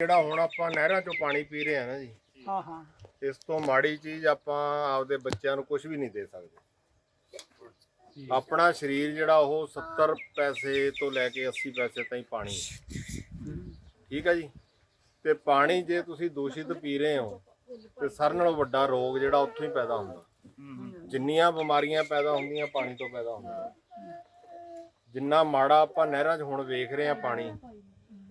ਜਿਹੜਾ ਹੁਣ ਆਪਾਂ ਨਹਿਰਾਂ ਚੋਂ ਪਾਣੀ ਪੀ ਰਹੇ ਆ ਨਾ ਜੀ ਹਾਂ ਹਾਂ। ਇਸ ਤੋਂ ਮਾੜੀ ਚੀਜ਼ ਆਪਾਂ ਆਪਦੇ ਬੱਚਿਆਂ ਨੂੰ ਕੁਝ ਵੀ ਨਹੀਂ ਦੇ ਸਕਦੇ। ਆਪਣਾ ਸਰੀਰ ਜਿਹੜਾ ਉਹ 70 ਪੈਸੇ ਤੋਂ ਲੈ ਕੇ 80 ਪੈਸੇ ਤਾਈਂ ਪਾਣੀ। ਠੀਕ ਹੈ ਜੀ? ਤੇ ਪਾਣੀ ਜੇ ਤੁਸੀਂ ਦੂਸ਼ਿਤ ਪੀ ਰਹੇ ਹੋ ਤੇ ਸਾਰਿਆਂ ਨਾਲੋਂ ਵੱਡਾ ਰੋਗ ਜਿਹੜਾ ਉੱਥੋਂ ਹੀ ਪੈਦਾ ਹੁੰਦਾ। ਜਿੰਨੀਆਂ ਬਿਮਾਰੀਆਂ ਪੈਦਾ ਹੁੰਦੀਆਂ ਪਾਣੀ ਤੋਂ ਪੈਦਾ ਹੁੰਦੀਆਂ ਜਿੰਨਾ ਮਾੜਾ ਆਪਾਂ ਨਹਿਰਾਂ 'ਚ ਹੁਣ ਵੇਖ ਰਹੇ ਆ ਪਾਣੀ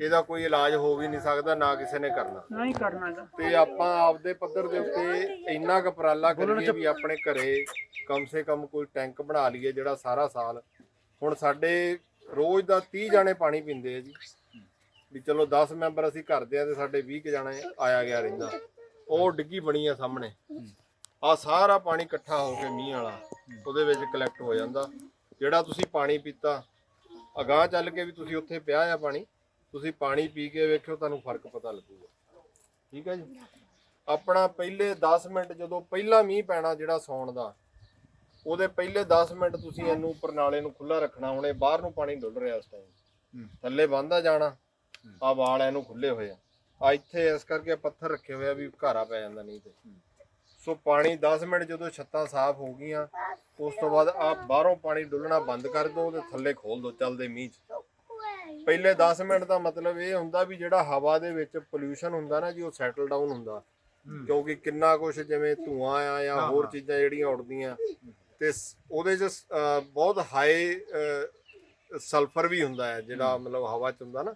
ਇਹਦਾ ਕੋਈ ਇਲਾਜ ਹੋ ਵੀ ਨਹੀਂ ਸਕਦਾ ਨਾ ਕਿਸੇ ਨੇ ਕਰਨਾ। ਨਹੀਂ ਕਰਨਾ ਗਾ ਤੇ ਆਪਾਂ ਆਪਦੇ ਪੱਧਰ ਦੇ ਉੱਤੇ ਇੰਨਾ ਕੁ ਉਪਰਾਲਾ ਕਰੀਏ ਵੀ ਆਪਣੇ ਘਰੇ ਕਮ ਸੇ ਕਮ ਕੋਈ ਟੈਂਕ ਬਣਾ ਲਈਏ ਜਿਹੜਾ ਸਾਰਾ ਸਾਲ। ਹੁਣ ਸਾਡੇ ਰੋਜ਼ ਦਾ 30 ਜਾਣੇ ਪਾਣੀ ਪੀਂਦੇ ਆ ਜੀ। ਵੀ ਚਲੋ 10 ਮੈਂਬਰ ਅਸੀਂ ਘਰ ਦੇ ਆ ਤੇ ਸਾਡੇ 20 ਕੁ ਜਾਣੇ ਆਇਆ ਗਿਆ ਰਹਿੰਦਾ। ਉਹ ਡਿੱਗੀ ਬਣੀ ਆ ਸਾਹਮਣੇ। ਆ ਸਾਰਾ ਪਾਣੀ ਇਕੱਠਾ ਹੋ ਕੇ ਮੀਂਹ ਵਾਲਾ ਉਹਦੇ ਵਿੱਚ ਕਲੈਕਟ ਹੋ ਜਾਂਦਾ। ਜਿਹੜਾ ਤੁਸੀਂ ਪਾਣੀ ਪੀਤਾ ਅਗਾਹ ਚੱਲ ਕੇ ਵੀ ਤੁਸੀਂ ਉੱਥੇ ਪਿਆ ਆ ਪਾਣੀ। ਤੁਸੀਂ ਪਾਣੀ ਪੀ ਕੇ ਵੇਖਿਓ ਤੁਹਾਨੂੰ ਫ਼ਰਕ ਪਤਾ ਲੱਗੂਗਾ। ਠੀਕ ਹੈ ਜੀ? ਆਪਣਾ ਪਹਿਲੇ 10 ਮਿੰਟ ਜਦੋਂ ਪਹਿਲਾ ਮੀਂਹ ਪੈਣਾ ਜਿਹੜਾ ਸੌਣ ਦਾ ਉਹਦੇ ਪਹਿਲੇ 10 ਮਿੰਟ ਤੁਸੀਂ ਇਹਨੂੰ ਪ੍ਰਣਾਲੇ ਨੂੰ ਖੁੱਲਾ ਰੱਖਣਾ ਹੁਣੇ ਬਾਹਰ ਨੂੰ ਪਾਣੀ ਡੁੱਲ ਰਿਹਾ ਇਸ ਟਾਈਮ ਥੱਲੇ ਬੰਦਾ ਜਾਣਾ ਆ ਵਾਲ ਇਹਨੂੰ ਖੁੱਲੇ ਹੋਏ ਆ। ਆ ਇੱਥੇ ਇਸ ਕਰਕੇ ਪੱਥਰ ਰੱਖੇ ਹੋਏ ਆ ਵੀ ਘਾਰਾ ਪੈ ਜਾਂਦਾ ਨਹੀਂ ਤੇ। ਸੋ ਪਾਣੀ 10 ਮਿੰਟ ਜਦੋਂ ਛੱਤਾਂ ਸਾਫ਼ ਹੋ ਗਈਆਂ ਉਸ ਤੋਂ ਬਾਅਦ ਆ ਬਾਹਰੋਂ ਪਾਣੀ ਡੁੱਲਣਾ ਬੰਦ ਕਰ ਦਿਓ ਤੇ ਥੱਲੇ ਖੋਲ ਦਿਓ ਚੱਲਦੇ ਮੀਂਹ 'ਚ। ਪਹਿਲੇ 10 ਮਿੰਟ ਦਾ ਮਤਲਬ ਇਹ ਹੁੰਦਾ ਵੀ ਜਿਹੜਾ ਹਵਾ ਦੇ ਵਿੱਚ ਪੋਲਿਊਸ਼ਨ ਹੁੰਦਾ ਨਾ ਜੀ ਉਹ ਸੈਟਲ ਡਾਊਨ ਹੁੰਦਾ। ਕਿਉਂਕਿ ਕਿੰਨਾ ਕੁਝ ਜਿਵੇਂ ਧੂਆਂ ਆ ਜਾਂ ਹੋਰ ਚੀਜ਼ਾਂ ਜਿਹੜੀਆਂ ਉੱਡਦੀਆਂ ਤੇ ਉਹਦੇ 'ਚ ਬਹੁਤ ਹਾਈ ਸਲਫਰ ਵੀ ਹੁੰਦਾ ਹੈ ਜਿਹੜਾ ਮਤਲਬ ਹਵਾ 'ਚ ਹੁੰਦਾ ਨਾ।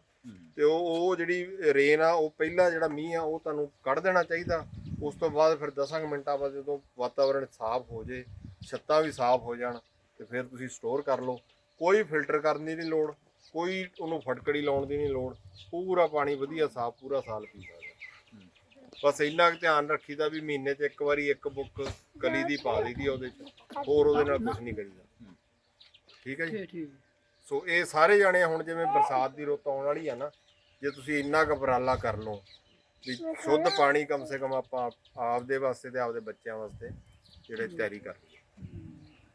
ਤੇ ਉਹ ਉਹ ਜਿਹੜੀ ਰੇਨ ਆ ਉਹ ਪਹਿਲਾ ਜਿਹੜਾ ਮੀਂਹ ਆ ਉਹ ਤੁਹਾਨੂੰ ਕੱਢ ਦੇਣਾ ਚਾਹੀਦਾ। ਉਸ ਤੋਂ ਬਾਅਦ ਫਿਰ 10 ਮਿੰਟਾਂ ਬਾਅਦ ਜਦੋਂ ਵਾਤਾਵਰਣ ਸਾਫ਼ ਹੋ ਜੇ ਛੱਤਾਂ ਵੀ ਸਾਫ਼ ਹੋ ਜਾਣ ਤੇ ਫਿਰ ਤੁਸੀਂ ਸਟੋਰ ਕਰ ਲਓ। ਕੋਈ ਫਿਲਟਰ ਕਰਨ ਦੀ ਨਹੀਂ ਲੋੜ। ਕੋਈ ਉਹਨੂੰ ਫਟਕੜੀ ਲਾਉਣ ਦੀ ਨਹੀਂ ਲੋੜ। ਪੂਰਾ ਪਾਣੀ ਵਧੀਆ ਸਾਫ਼ ਪੂਰਾ ਸਾਲ ਪੀ ਸਕਦੇ ਬਸ ਇੰਨਾ ਕੁ ਧਿਆਨ ਰੱਖੀਦਾ ਵੀ ਮਹੀਨੇ 'ਚ ਇੱਕ ਵਾਰੀ ਇੱਕ ਬੁੱਕ ਕਲੀ ਦੀ ਪਾ ਦਈਦੀ ਆ ਉਹਦੇ 'ਚ। ਹੋਰ ਉਹਦੇ ਨਾਲ ਕੁਝ ਨਹੀਂ ਕਰੀਦਾ। ਠੀਕ ਹੈ ਜੀ? ਸੋ ਇਹ ਸਾਰੇ ਜਾਣੇ ਹੁਣ ਜਿਵੇਂ ਬਰਸਾਤ ਦੀ ਰੁੱਤ ਆਉਣ ਵਾਲੀ ਆ ਨਾ ਜੇ ਤੁਸੀਂ ਇੰਨਾ ਉਪਰਾਲਾ ਕਰ ਲਓ ਵੀ ਸ਼ੁੱਧ ਪਾਣੀ ਕਮ ਸੇ ਕਮ ਆਪਾਂ ਆਪਦੇ ਵਾਸਤੇ ਤੇ ਆਪਦੇ ਬੱਚਿਆਂ ਵਾਸਤੇ ਜਿਹੜੇ ਤਿਆਰੀ ਕਰ ਲਈਏ।